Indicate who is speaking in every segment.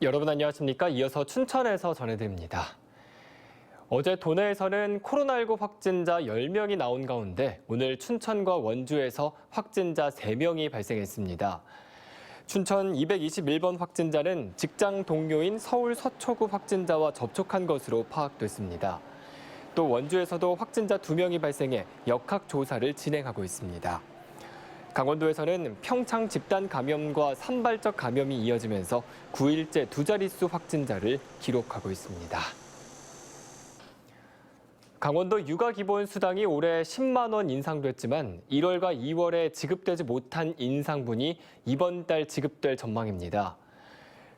Speaker 1: 여러분 안녕하십니까? 이어서 춘천에서 전해드립니다. 어제 도내에서는 코로나19 확진자 10명이 나온 가운데 오늘 춘천과 원주에서 확진자 3명이 발생했습니다. 춘천 221번 확진자는 직장 동료인 서울 서초구 확진자와 접촉한 것으로 파악됐습니다. 또 원주에서도 확진자 2명이 발생해 역학 조사를 진행하고 있습니다. 강원도에서는 평창 집단 감염과 산발적 감염이 이어지면서 9일째 두 자릿수 확진자를 기록하고 있습니다. 강원도 육아 기본 수당이 올해 10만 원 인상됐지만 1월과 2월에 지급되지 못한 인상분이 이번 달 지급될 전망입니다.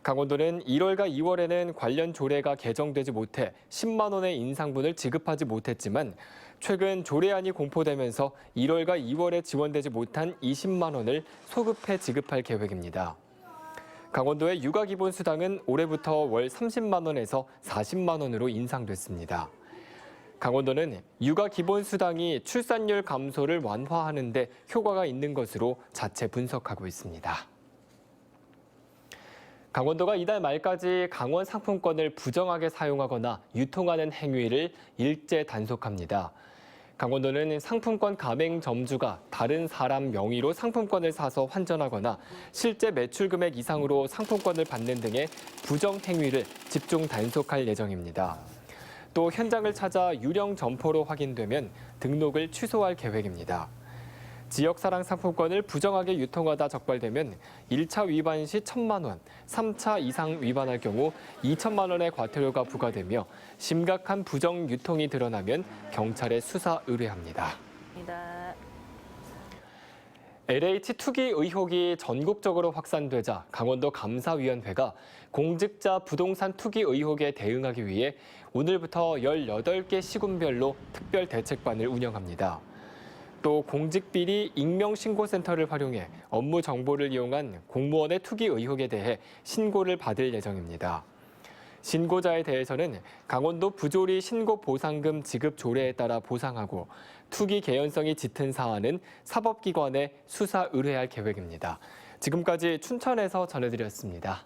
Speaker 1: 강원도는 1월과 2월에는 관련 조례가 개정되지 못해 10만 원의 인상분을 지급하지 못했지만 최근 조례안이 공포되면서 1월과 2월에 지원되지 못한 20만 원을 소급해 지급할 계획입니다. 강원도의 육아 기본 수당은 올해부터 월 30만 원에서 40만 원으로 인상됐습니다. 강원도는 육아 기본 수당이 출산율 감소를 완화하는 데 효과가 있는 것으로 자체 분석하고 있습니다. 강원도가 이달 말까지 강원 상품권을 부정하게 사용하거나 유통하는 행위를 일제 단속합니다. 강원도는 상품권 가맹 점주가 다른 사람 명의로 상품권을 사서 환전하거나 실제 매출 금액 이상으로 상품권을 받는 등의 부정 행위를 집중 단속할 예정입니다. 또 현장을 찾아 유령 점포로 확인되면 등록을 취소할 계획입니다. 지역사랑 상품권을 부정하게 유통하다 적발되면 1차 위반 시 1천만 원, 3차 이상 위반할 경우 2천만 원의 과태료가 부과되며 심각한 부정 유통이 드러나면 경찰에 수사 의뢰합니다. LH 투기 의혹이 전국적으로 확산되자 강원도 감사위원회가 공직자 부동산 투기 의혹에 대응하기 위해 오늘부터 18개 시군별로 특별 대책반을 운영합니다. 또 공직비리 익명신고센터를 활용해 업무 정보를 이용한 공무원의 투기 의혹에 대해 신고를 받을 예정입니다. 신고자에 대해서는 강원도 부조리 신고 보상금 지급 조례에 따라 보상하고 투기 개연성이 짙은 사안은 사법기관에 수사 의뢰할 계획입니다. 지금까지 춘천에서 전해드렸습니다.